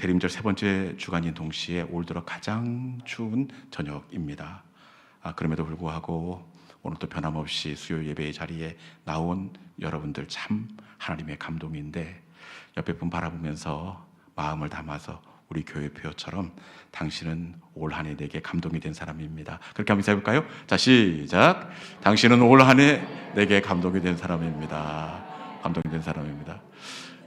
대림절 세 번째 주간인 동시에 올 들어 가장 추운 저녁입니다. 아, 그럼에도 불구하고 오늘도 변함없이 수요 예배의 자리에 나온 여러분들 참 하나님의 감동인데 옆에 분 바라보면서 마음을 담아서 우리 교회 표처럼 당신은 올 한해 내게 감동이 된 사람입니다. 그렇게 한번 인사해볼까요? 자 시작. 당신은 올 한해 내게 감동이 된 사람입니다. 감동이 된 사람입니다.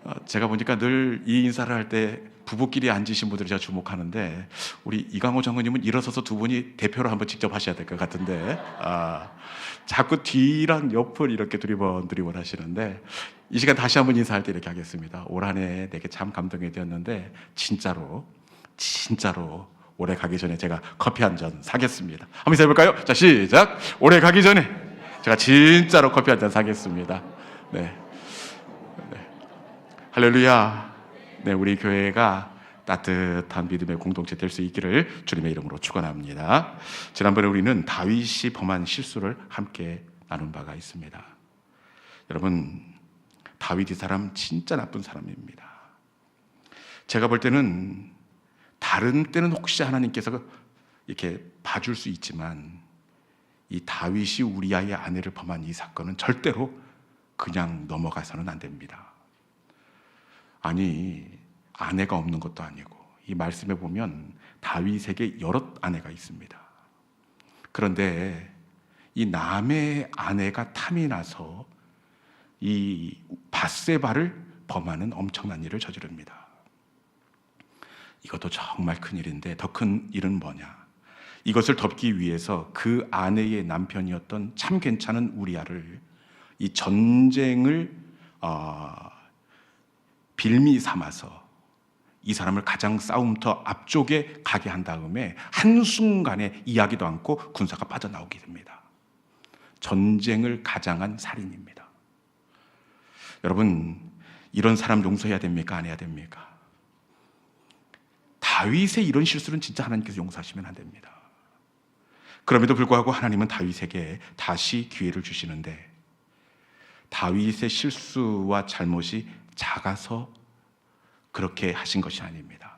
어, 제가 보니까 늘 이 인사를 할 때 부부끼리 앉으신 분들을 제가 주목하는데 우리 이강호 장로님은 일어서서 두 분이 대표로 한번 직접 하셔야 될 것 같은데 아, 자꾸 뒤랑 옆을 이렇게 두리번 두리번 하시는데 이 시간 다시 한번 인사할 때 이렇게 하겠습니다. 올 한해 내게 참 감동이 되었는데 진짜로 진짜로 올해 가기 전에 제가 커피 한 잔 사겠습니다. 한번 인사해볼까요? 자 시작. 올해 가기 전에 제가 진짜로 커피 한 잔 사겠습니다. 네. 할렐루야. 네, 우리 교회가 따뜻한 믿음의 공동체 될 수 있기를 주님의 이름으로 축원합니다. 지난번에 우리는 다윗이 범한 실수를 함께 나눈 바가 있습니다. 여러분, 다윗 이 사람 진짜 나쁜 사람입니다. 제가 볼 때는 다른 때는 혹시 하나님께서 이렇게 봐줄 수 있지만 이 다윗이 우리아의 아내를 범한 이 사건은 절대로 그냥 넘어가서는 안 됩니다. 아니 아내가 없는 것도 아니고 이 말씀에 보면 다윗에게 여러 아내가 있습니다. 그런데 이 남의 아내가 탐이 나서 이 바세바를 범하는 엄청난 일을 저지릅니다. 이것도 정말 큰 일인데 더 큰 일은 뭐냐? 이것을 덮기 위해서 그 아내의 남편이었던 참 괜찮은 우리아를 이 전쟁을 어, 빌미 삼아서 이 사람을 가장 싸움터 앞쪽에 가게 한 다음에 한순간에 이야기도 않고 군사가 빠져나오게 됩니다. 전쟁을 가장한 살인입니다. 여러분, 이런 사람 용서해야 됩니까? 안 해야 됩니까? 다윗의 이런 실수는 진짜 하나님께서 용서하시면 안 됩니다. 그럼에도 불구하고 하나님은 다윗에게 다시 기회를 주시는데 다윗의 실수와 잘못이 작아서 그렇게 하신 것이 아닙니다.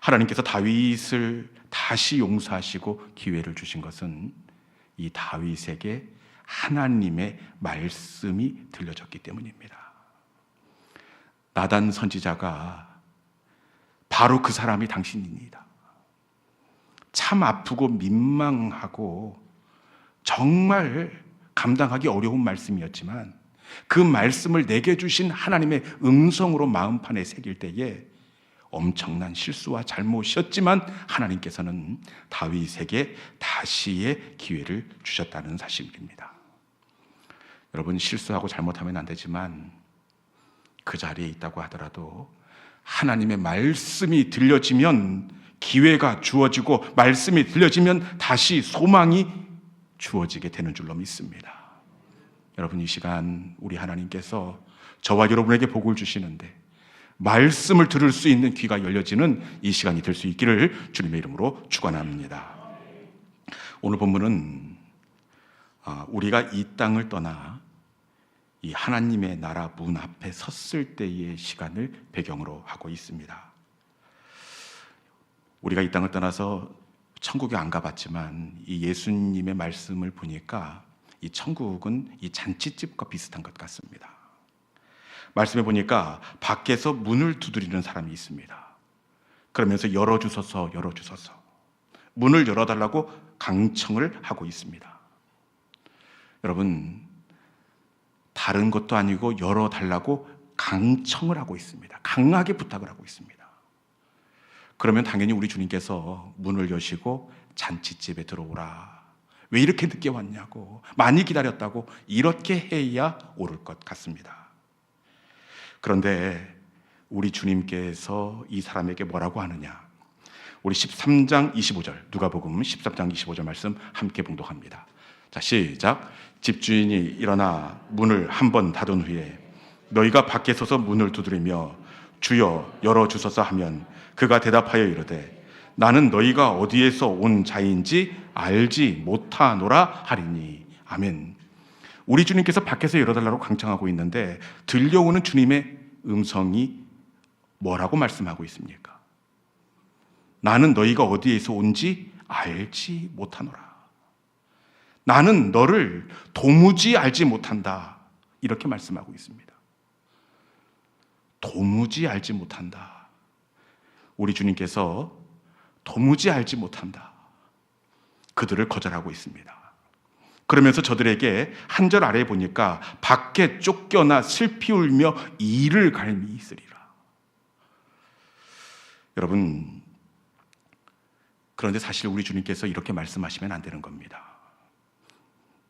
하나님께서 다윗을 다시 용서하시고 기회를 주신 것은 이 다윗에게 하나님의 말씀이 들려졌기 때문입니다. 나단 선지자가 바로 그 사람이 당신입니다. 참 아프고 민망하고 정말 감당하기 어려운 말씀이었지만 그 말씀을 내게 주신 하나님의 음성으로 마음판에 새길 때에 엄청난 실수와 잘못이었지만 하나님께서는 다윗에게 다시의 기회를 주셨다는 사실입니다. 여러분 실수하고 잘못하면 안 되지만 그 자리에 있다고 하더라도 하나님의 말씀이 들려지면 기회가 주어지고 말씀이 들려지면 다시 소망이 주어지게 되는 줄로 믿습니다. 여러분 이 시간 우리 하나님께서 저와 여러분에게 복을 주시는데 말씀을 들을 수 있는 귀가 열려지는 이 시간이 될 수 있기를 주님의 이름으로 축원합니다. 오늘 본문은 아, 우리가 이 땅을 떠나 이 하나님의 나라 문 앞에 섰을 때의 시간을 배경으로 하고 있습니다. 우리가 이 땅을 떠나서 천국에 안 가봤지만 이 예수님의 말씀을 보니까 이 천국은 이 잔치집과 비슷한 것 같습니다. 말씀해 보니까 밖에서 문을 두드리는 사람이 있습니다. 그러면서 열어주소서, 열어주소서. 문을 열어달라고 강청을 하고 있습니다. 여러분, 다른 것도 아니고 열어달라고 강청을 하고 있습니다. 강하게 부탁을 하고 있습니다. 그러면 당연히 우리 주님께서 문을 여시고 잔치집에 들어오라. 왜 이렇게 늦게 왔냐고, 많이 기다렸다고, 이렇게 해야 옳을 것 같습니다. 그런데 우리 주님께서 이 사람에게 뭐라고 하느냐? 우리 13장 25절, 누가복음 13장 25절 말씀 함께 봉독합니다. 자, 시작. 집주인이 일어나 문을 한 번 닫은 후에 너희가 밖에 서서 문을 두드리며 주여 열어 주소서 하면 그가 대답하여 이르되 나는 너희가 어디에서 온 자인지 알지 못하노라 하리니 아멘. 우리 주님께서 밖에서 열어달라고 강청하고 있는데 들려오는 주님의 음성이 뭐라고 말씀하고 있습니까? 나는 너희가 어디에서 온지 알지 못하노라. 나는 너를 도무지 알지 못한다. 이렇게 말씀하고 있습니다. 도무지 알지 못한다. 우리 주님께서 도무지 알지 못한다. 그들을 거절하고 있습니다. 그러면서 저들에게 한 절 아래 보니까 밖에 쫓겨나 슬피 울며 이를 갈미 있으리라. 여러분, 그런데 사실 우리 주님께서 이렇게 말씀하시면 안 되는 겁니다.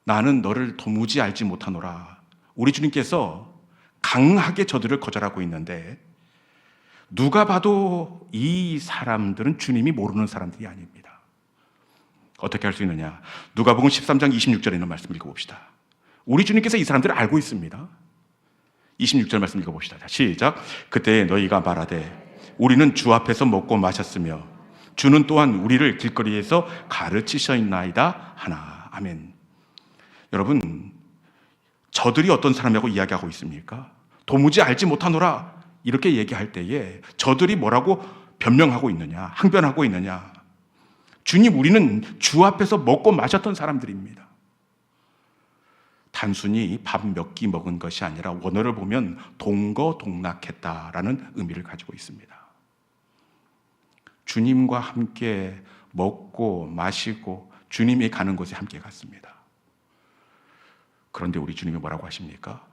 나는 너를 도무지 알지 못하노라. 우리 주님께서 강하게 저들을 거절하고 있는데 누가 봐도 이 사람들은 주님이 모르는 사람들이 아닙니다. 어떻게 할 수 있느냐? 누가복음 13장 26절에 있는 말씀 읽어 봅시다. 우리 주님께서 이 사람들을 알고 있습니다. 26절 말씀 읽어 봅시다. 자, 시작. 그때 너희가 말하되 우리는 주 앞에서 먹고 마셨으며 주는 또한 우리를 길거리에서 가르치셨나이다 하나. 아멘. 여러분, 저들이 어떤 사람이라고 이야기하고 있습니까? 도무지 알지 못하노라. 이렇게 얘기할 때에 저들이 뭐라고 변명하고 있느냐, 항변하고 있느냐. 주님, 우리는 주 앞에서 먹고 마셨던 사람들입니다. 단순히 밥 몇 끼 먹은 것이 아니라 원어를 보면 동거동락했다라는 의미를 가지고 있습니다. 주님과 함께 먹고 마시고 주님이 가는 곳에 함께 갔습니다. 그런데 우리 주님이 뭐라고 하십니까?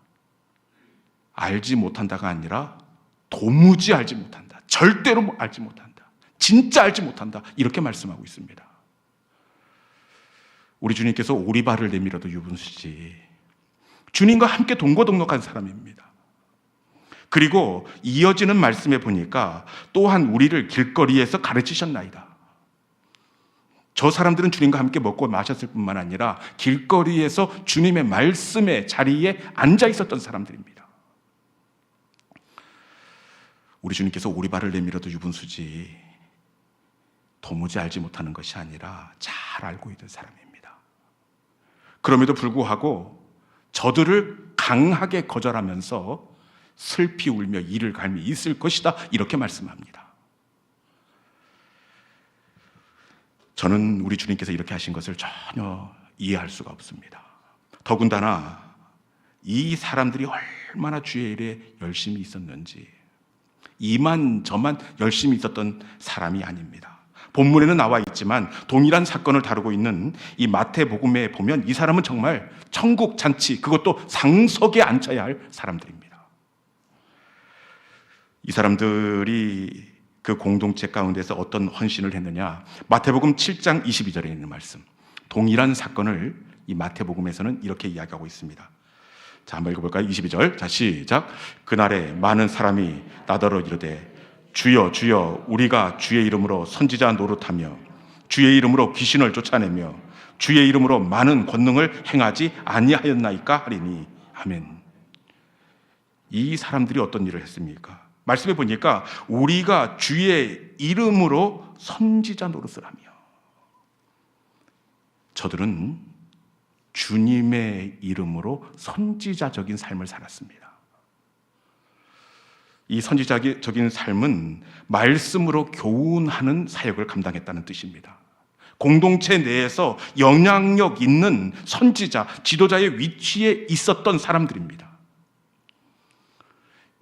알지 못한다가 아니라 도무지 알지 못한다. 절대로 알지 못한다. 진짜 알지 못한다. 이렇게 말씀하고 있습니다. 우리 주님께서 오리발을 내밀어도 유분수지. 주님과 함께 동거동록한 사람입니다. 그리고 이어지는 말씀에 보니까 또한 우리를 길거리에서 가르치셨나이다. 저 사람들은 주님과 함께 먹고 마셨을 뿐만 아니라 길거리에서 주님의 말씀의 자리에 앉아 있었던 사람들입니다. 우리 주님께서 오리발을 내밀어도 유분수지 도무지 알지 못하는 것이 아니라 잘 알고 있는 사람입니다. 그럼에도 불구하고 저들을 강하게 거절하면서 슬피 울며 이를 갈미 있을 것이다 이렇게 말씀합니다. 저는 우리 주님께서 이렇게 하신 것을 전혀 이해할 수가 없습니다. 더군다나 이 사람들이 얼마나 주의 일에 열심히 있었는지 이만 저만 열심히 있었던 사람이 아닙니다. 본문에는 나와 있지만 동일한 사건을 다루고 있는 이 마태복음에 보면 이 사람은 정말 천국 잔치 그것도 상석에 앉혀야 할 사람들입니다. 이 사람들이 그 공동체 가운데서 어떤 헌신을 했느냐? 마태복음 7장 22절에 있는 말씀. 동일한 사건을 이 마태복음에서는 이렇게 이야기하고 있습니다. 자, 한번 읽어볼까요? 22절. 자, 시작. 그날에 많은 사람이 나더러 이르되 주여 주여 우리가 주의 이름으로 선지자 노릇하며 주의 이름으로 귀신을 쫓아내며 주의 이름으로 많은 권능을 행하지 아니하였나이까 하리니 아멘. 이 사람들이 어떤 일을 했습니까? 말씀해 보니까 우리가 주의 이름으로 선지자 노릇을 하며 저들은 주님의 이름으로 선지자적인 삶을 살았습니다. 이 선지자적인 삶은 말씀으로 교훈하는 사역을 감당했다는 뜻입니다. 공동체 내에서 영향력 있는 선지자, 지도자의 위치에 있었던 사람들입니다.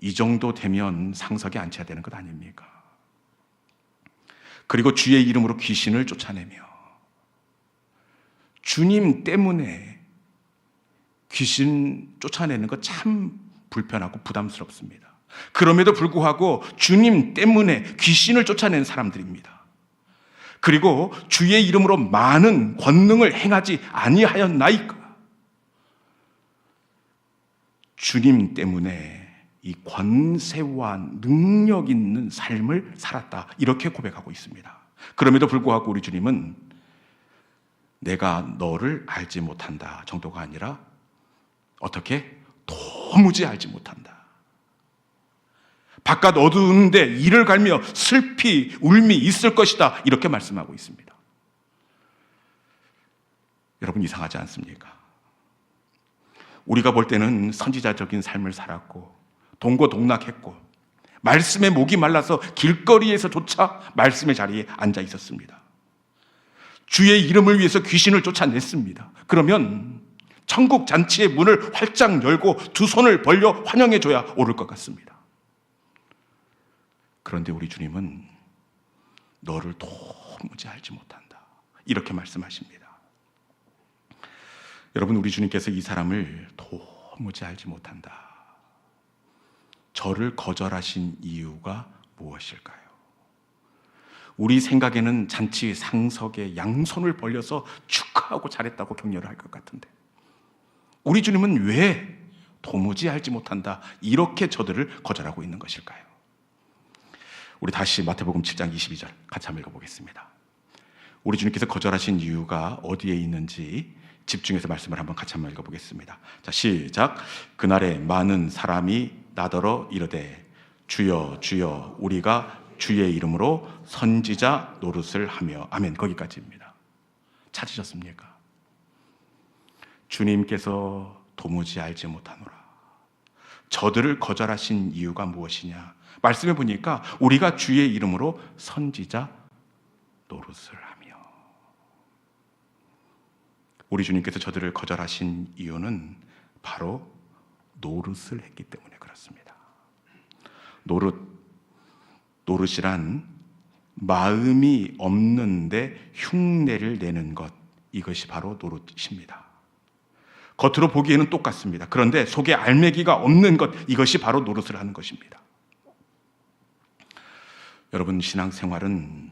이 정도 되면 상석에 앉혀야 되는 것 아닙니까? 그리고 주의 이름으로 귀신을 쫓아내며 주님 때문에 귀신 쫓아내는 것참 불편하고 부담스럽습니다. 그럼에도 불구하고 주님 때문에 귀신을 쫓아낸 사람들입니다. 그리고 주의 이름으로 많은 권능을 행하지 아니하였나이까? 주님 때문에 이 권세와 능력 있는 삶을 살았다. 이렇게 고백하고 있습니다. 그럼에도 불구하고 우리 주님은 내가 너를 알지 못한다 정도가 아니라 어떻게 도무지 알지 못한다. 바깥 어두운데 이를 갈며 슬피 울미 있을 것이다. 이렇게 말씀하고 있습니다. 여러분 이상하지 않습니까? 우리가 볼 때는 선지자적인 삶을 살았고 동고동락했고 말씀에 목이 말라서 길거리에서조차 말씀의 자리에 앉아 있었습니다. 주의 이름을 위해서 귀신을 쫓아냈습니다. 그러면 천국 잔치의 문을 활짝 열고 두 손을 벌려 환영해 줘야 옳을 것 같습니다. 그런데 우리 주님은 너를 도무지 알지 못한다. 이렇게 말씀하십니다. 여러분, 우리 주님께서 이 사람을 도무지 알지 못한다. 저를 거절하신 이유가 무엇일까요? 우리 생각에는 잔치 상석에 양손을 벌려서 축하하고 잘했다고 격려를 할 것 같은데 우리 주님은 왜 도무지 알지 못한다 이렇게 저들을 거절하고 있는 것일까요? 우리 다시 마태복음 7장 22절 같이 한번 읽어보겠습니다. 우리 주님께서 거절하신 이유가 어디에 있는지 집중해서 말씀을 한번 같이 한번 읽어보겠습니다. 자 시작. 그날에 많은 사람이 나더러 이르되 주여 주여 우리가 주의 이름으로 선지자 노릇을 하며 아멘 거기까지입니다. 찾으셨습니까? 주님께서 도무지 알지 못하노라. 저들을 거절하신 이유가 무엇이냐? 말씀해 보니까 우리가 주의 이름으로 선지자 노릇을 하며 우리 주님께서 저들을 거절하신 이유는 바로 노릇을 했기 때문에 그렇습니다. 노릇 노릇이란 마음이 없는데 흉내를 내는 것 이것이 바로 노릇입니다. 겉으로 보기에는 똑같습니다. 그런데 속에 알맹이가 없는 것 이것이 바로 노릇을 하는 것입니다. 여러분 신앙생활은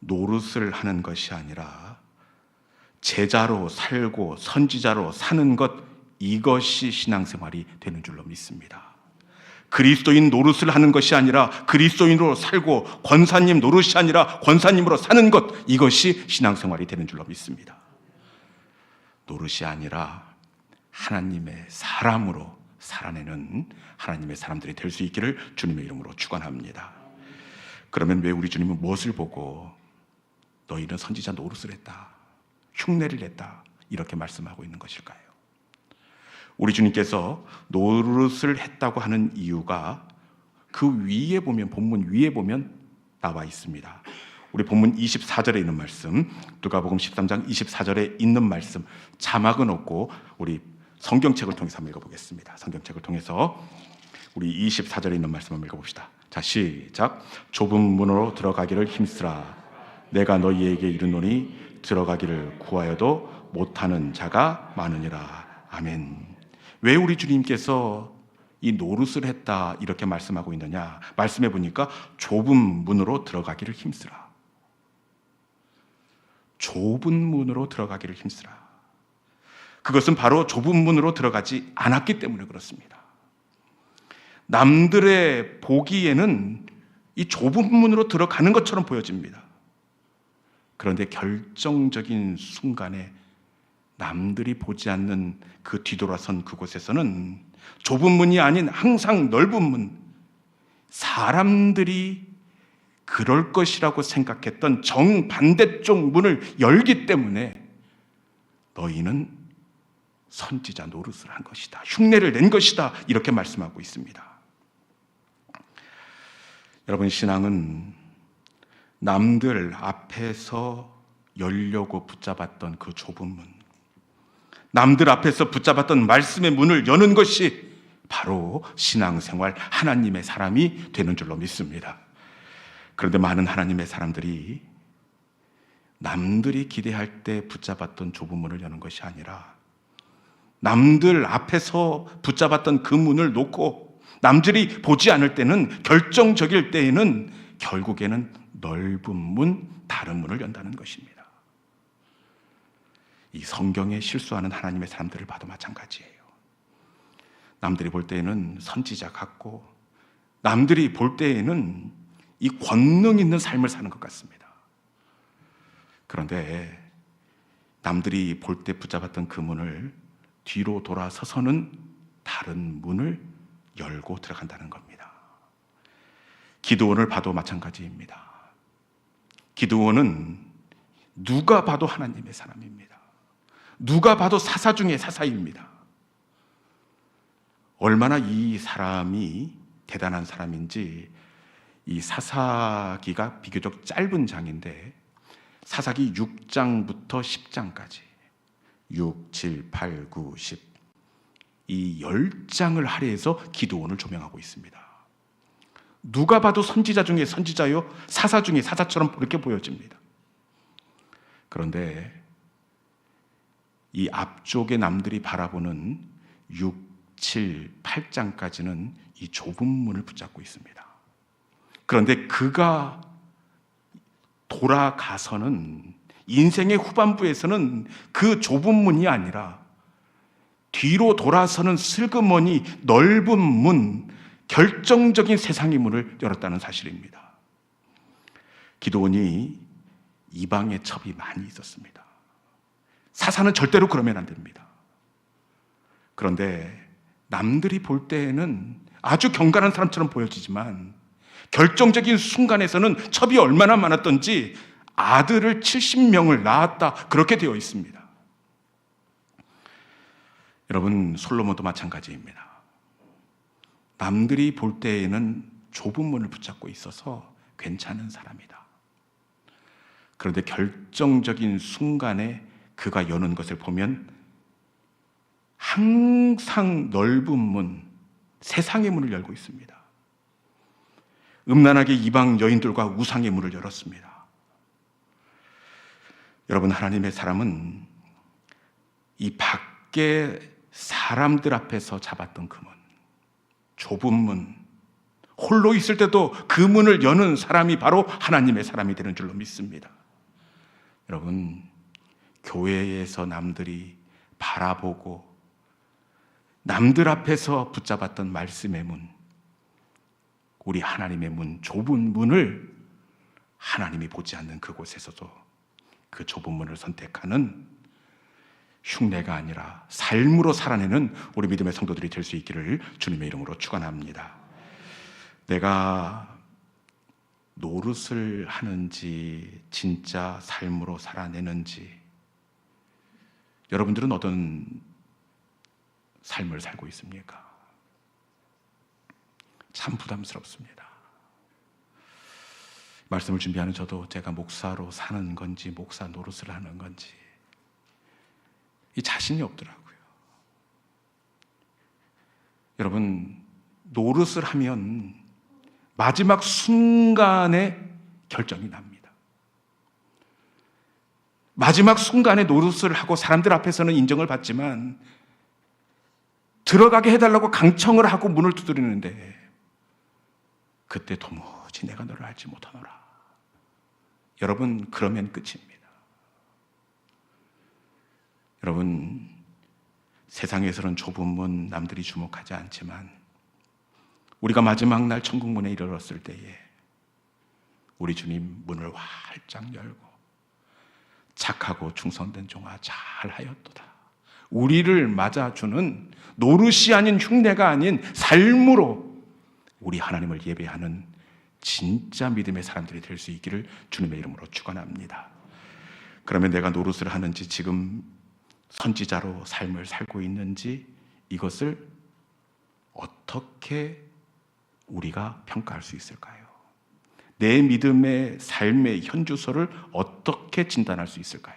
노릇을 하는 것이 아니라 제자로 살고 선지자로 사는 것 이것이 신앙생활이 되는 줄로 믿습니다. 그리스도인 노릇을 하는 것이 아니라 그리스도인으로 살고 권사님 노릇이 아니라 권사님으로 사는 것 이것이 신앙생활이 되는 줄로 믿습니다. 노릇이 아니라 하나님의 사람으로 살아내는 하나님의 사람들이 될 수 있기를 주님의 이름으로 축원합니다. 그러면 왜 우리 주님은 무엇을 보고 너희는 선지자 노릇을 했다. 흉내를 냈다. 이렇게 말씀하고 있는 것일까요? 우리 주님께서 노릇을 했다고 하는 이유가 그 위에 보면 본문 위에 보면 나와 있습니다. 우리 본문 24절에 있는 말씀, 누가복음 13장 24절에 있는 말씀 자막은 없고 우리 성경책을 통해서 한번 읽어보겠습니다. 성경책을 통해서 우리 24절에 있는 말씀 한번 읽어봅시다. 자 시작. 좁은 문으로 들어가기를 힘쓰라. 내가 너희에게 이르노니 들어가기를 구하여도 못하는 자가 많으니라. 아멘. 왜 우리 주님께서 이 노릇을 했다 이렇게 말씀하고 있느냐? 말씀해 보니까 좁은 문으로 들어가기를 힘쓰라. 좁은 문으로 들어가기를 힘쓰라. 그것은 바로 좁은 문으로 들어가지 않았기 때문에 그렇습니다. 남들의 보기에는 이 좁은 문으로 들어가는 것처럼 보여집니다. 그런데 결정적인 순간에 남들이 보지 않는 그 뒤돌아선 그곳에서는 좁은 문이 아닌 항상 넓은 문, 사람들이 그럴 것이라고 생각했던 정반대쪽 문을 열기 때문에 너희는 선지자 노릇을 한 것이다. 흉내를 낸 것이다. 이렇게 말씀하고 있습니다. 여러분, 신앙은 남들 앞에서 열려고 붙잡았던 그 좁은 문, 남들 앞에서 붙잡았던 말씀의 문을 여는 것이 바로 신앙생활 하나님의 사람이 되는 줄로 믿습니다. 그런데 많은 하나님의 사람들이 남들이 기대할 때 붙잡았던 좁은 문을 여는 것이 아니라 남들 앞에서 붙잡았던 그 문을 놓고 남들이 보지 않을 때는 결정적일 때에는 결국에는 넓은 문, 다른 문을 연다는 것입니다. 이 성경에 실수하는 하나님의 사람들을 봐도 마찬가지예요. 남들이 볼 때에는 선지자 같고 남들이 볼 때에는 이 권능 있는 삶을 사는 것 같습니다. 그런데 남들이 볼 때 붙잡았던 그 문을 뒤로 돌아서서는 다른 문을 열고 들어간다는 겁니다. 기도원을 봐도 마찬가지입니다. 기도원은 누가 봐도 하나님의 사람입니다. 누가 봐도 사사 중의 사사입니다. 얼마나 이 사람이 대단한 사람인지 이 사사기가 비교적 짧은 장인데 사사기 6장부터 10장까지 6, 7, 8, 9, 10. 이 10장을 할애해서 기도원을 조명하고 있습니다. 누가 봐도 선지자 중에 선지자요, 사사 중에 사사처럼 그렇게 보여집니다. 그런데 이 앞쪽에 남들이 바라보는 6, 7, 8장까지는 이 좁은 문을 붙잡고 있습니다. 그런데 그가 돌아가서는 인생의 후반부에서는 그 좁은 문이 아니라 뒤로 돌아서는 슬그머니 넓은 문, 결정적인 세상의 문을 열었다는 사실입니다. 기도원이 이방의 첩이 많이 있었습니다. 사사는 절대로 그러면 안 됩니다. 그런데 남들이 볼 때에는 아주 경건한 사람처럼 보여지지만 결정적인 순간에서는 첩이 얼마나 많았던지 아들을 70명을 낳았다. 그렇게 되어 있습니다. 여러분, 솔로몬도 마찬가지입니다. 남들이 볼 때에는 좁은 문을 붙잡고 있어서 괜찮은 사람이다. 그런데 결정적인 순간에 그가 여는 것을 보면 항상 넓은 문, 세상의 문을 열고 있습니다. 음란하게 이방 여인들과 우상의 문을 열었습니다. 여러분, 하나님의 사람은 이 밖에 사람들 앞에서 잡았던 그 문, 좁은 문, 홀로 있을 때도 그 문을 여는 사람이 바로 하나님의 사람이 되는 줄로 믿습니다. 여러분, 교회에서 남들이 바라보고 남들 앞에서 붙잡았던 말씀의 문, 우리 하나님의 문, 좁은 문을 하나님이 보지 않는 그곳에서도 그 좁은 문을 선택하는 흉내가 아니라 삶으로 살아내는 우리 믿음의 성도들이 될 수 있기를 주님의 이름으로 축원합니다. 내가 노릇을 하는지 진짜 삶으로 살아내는지 여러분들은 어떤 삶을 살고 있습니까? 참 부담스럽습니다. 말씀을 준비하는 저도 제가 목사로 사는 건지 목사 노릇을 하는 건지 이 자신이 없더라고요. 여러분 노릇을 하면 마지막 순간에 결정이 납니다. 마지막 순간에 노릇을 하고 사람들 앞에서는 인정을 받지만 들어가게 해달라고 강청을 하고 문을 두드리는데 그때 도무지 내가 너를 알지 못하노라. 여러분 그러면 끝입니다. 여러분 세상에서는 좁은 문 남들이 주목하지 않지만 우리가 마지막 날 천국 문에 이르렀을 때에 우리 주님 문을 활짝 열고 착하고 충성된 종아 잘하였도다. 우리를 맞아주는 노릇이 아닌 흉내가 아닌 삶으로 우리 하나님을 예배하는 진짜 믿음의 사람들이 될 수 있기를 주님의 이름으로 축원합니다. 그러면 내가 노릇을 하는지 지금 선지자로 삶을 살고 있는지 이것을 어떻게 우리가 평가할 수 있을까요? 내 믿음의 삶의 현주소를 어떻게 진단할 수 있을까요?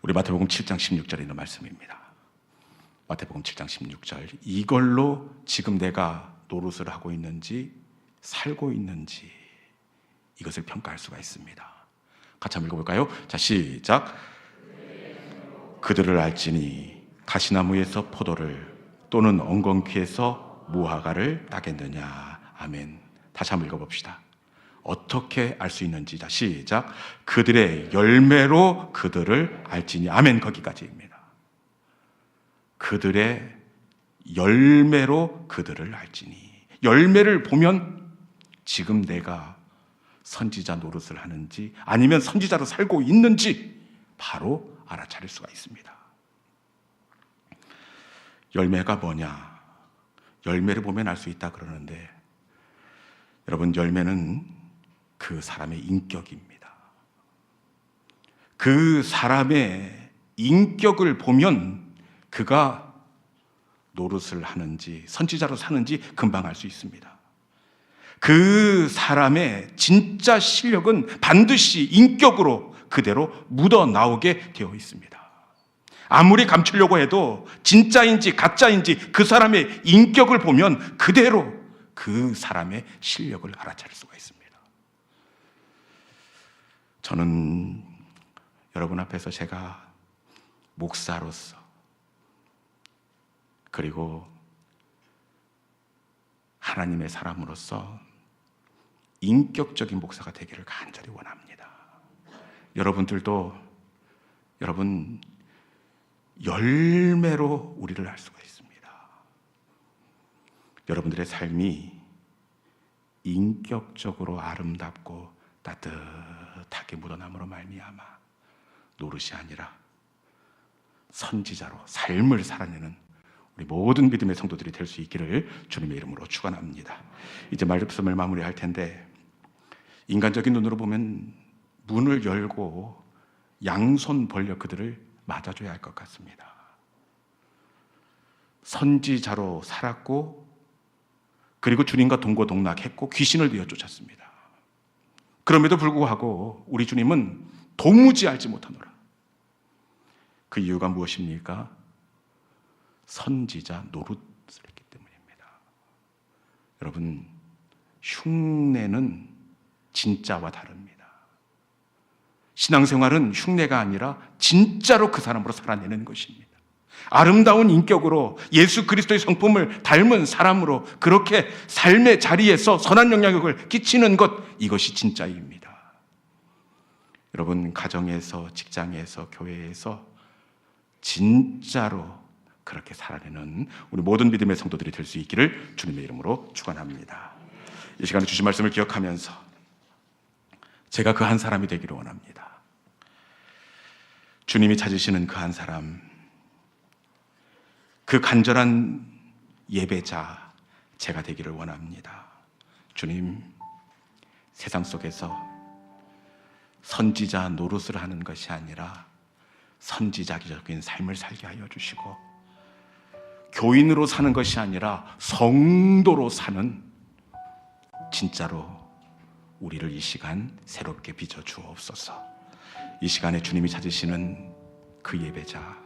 우리 마태복음 7장 16절에 있는 말씀입니다. 마태복음 7장 16절. 이걸로 지금 내가 노릇을 하고 있는지 살고 있는지 이것을 평가할 수가 있습니다. 같이 한번 읽어볼까요? 자, 시작. 그들을 알지니 가시나무에서 포도를 또는 엉겅퀴에서 무화과를 따겠느냐. 아멘. 다시 한번 읽어봅시다. 어떻게 알 수 있는지 자 시작 그들의 열매로 그들을 알지니 아멘 거기까지입니다. 그들의 열매로 그들을 알지니 열매를 보면 지금 내가 선지자 노릇을 하는지 아니면 선지자로 살고 있는지 바로 알아차릴 수가 있습니다. 열매가 뭐냐? 열매를 보면 알 수 있다 그러는데 여러분 열매는 그 사람의 인격입니다. 그 사람의 인격을 보면 그가 노릇을 하는지 선지자로 사는지 금방 알 수 있습니다. 그 사람의 진짜 실력은 반드시 인격으로 그대로 묻어 나오게 되어 있습니다. 아무리 감추려고 해도 진짜인지 가짜인지 그 사람의 인격을 보면 그대로 그 사람의 실력을 알아차릴 수가 있습니다. 저는 여러분 앞에서 제가 목사로서 그리고 하나님의 사람으로서 인격적인 목사가 되기를 간절히 원합니다. 여러분들도 여러분 열매로 우리를 알 수가 있습니다. 여러분들의 삶이 인격적으로 아름답고 따뜻하게 묻어남으로 말미암아 노릇이 아니라 선지자로 삶을 살아내는 우리 모든 믿음의 성도들이 될 수 있기를 주님의 이름으로 축원합니다. 이제 말씀을 마무리할 텐데 인간적인 눈으로 보면 문을 열고 양손 벌려 그들을 맞아줘야 할 것 같습니다. 선지자로 살았고 그리고 주님과 동고동락했고 귀신을 이어 쫓았습니다. 그럼에도 불구하고 우리 주님은 도무지 알지 못하노라. 그 이유가 무엇입니까? 선지자 노릇을 했기 때문입니다. 여러분, 흉내는 진짜와 다릅니다. 신앙생활은 흉내가 아니라 진짜로 그 사람으로 살아내는 것입니다. 아름다운 인격으로 예수 그리스도의 성품을 닮은 사람으로 그렇게 삶의 자리에서 선한 영향력을 끼치는 것 이것이 진짜입니다. 여러분 가정에서 직장에서 교회에서 진짜로 그렇게 살아내는 우리 모든 믿음의 성도들이 될 수 있기를 주님의 이름으로 축원합니다. 이 시간에 주신 말씀을 기억하면서 제가 그 한 사람이 되기를 원합니다. 주님이 찾으시는 그 한 사람, 그 간절한 예배자 제가 되기를 원합니다. 주님, 세상 속에서 선지자 노릇을 하는 것이 아니라 선지자적인 삶을 살게 하여 주시고 교인으로 사는 것이 아니라 성도로 사는 진짜로 우리를 이 시간 새롭게 빚어 주옵소서. 이 시간에 주님이 찾으시는 그 예배자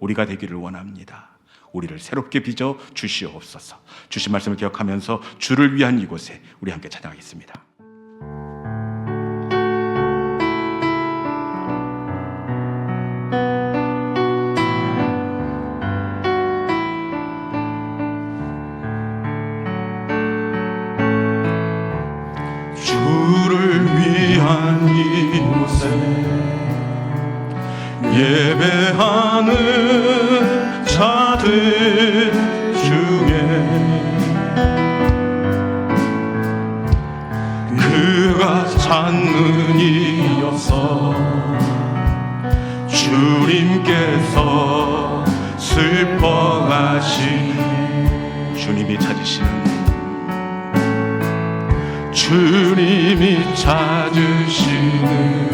우리가 되기를 원합니다. 우리를 새롭게 빚어 주시옵소서. 주신 말씀을 기억하면서 주를 위한 이곳에 우리 함께 찬양하겠습니다. 예배하는 중에 그가 찾는 이어서 주님께서 슬퍼하신 주님이 찾으시는 주님이 찾으시는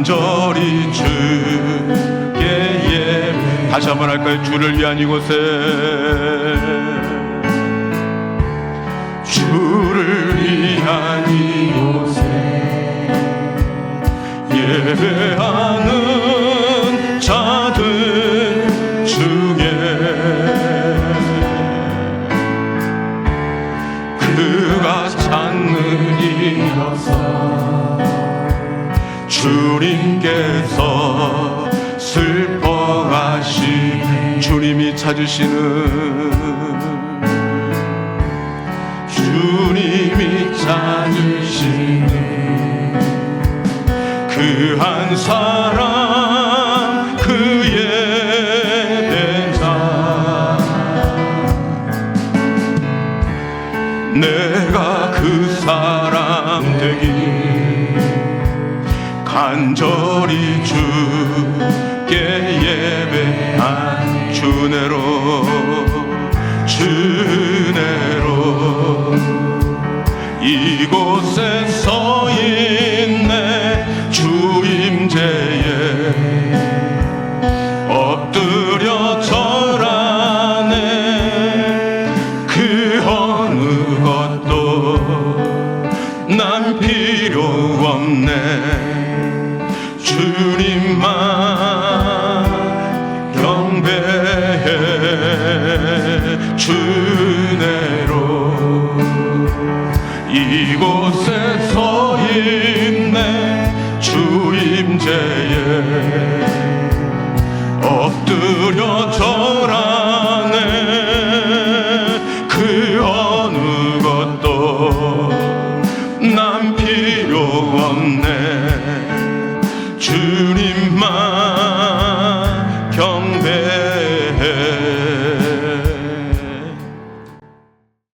간절히 주께 예배. 다시 한번 할까요. 주를 위한 이곳에. 주를 위한 이곳에 예배하는 주님께서 슬퍼하신 주님이 찾으시는 주님이 찾으시는 그한 사람 주내로 주내로. 이곳에서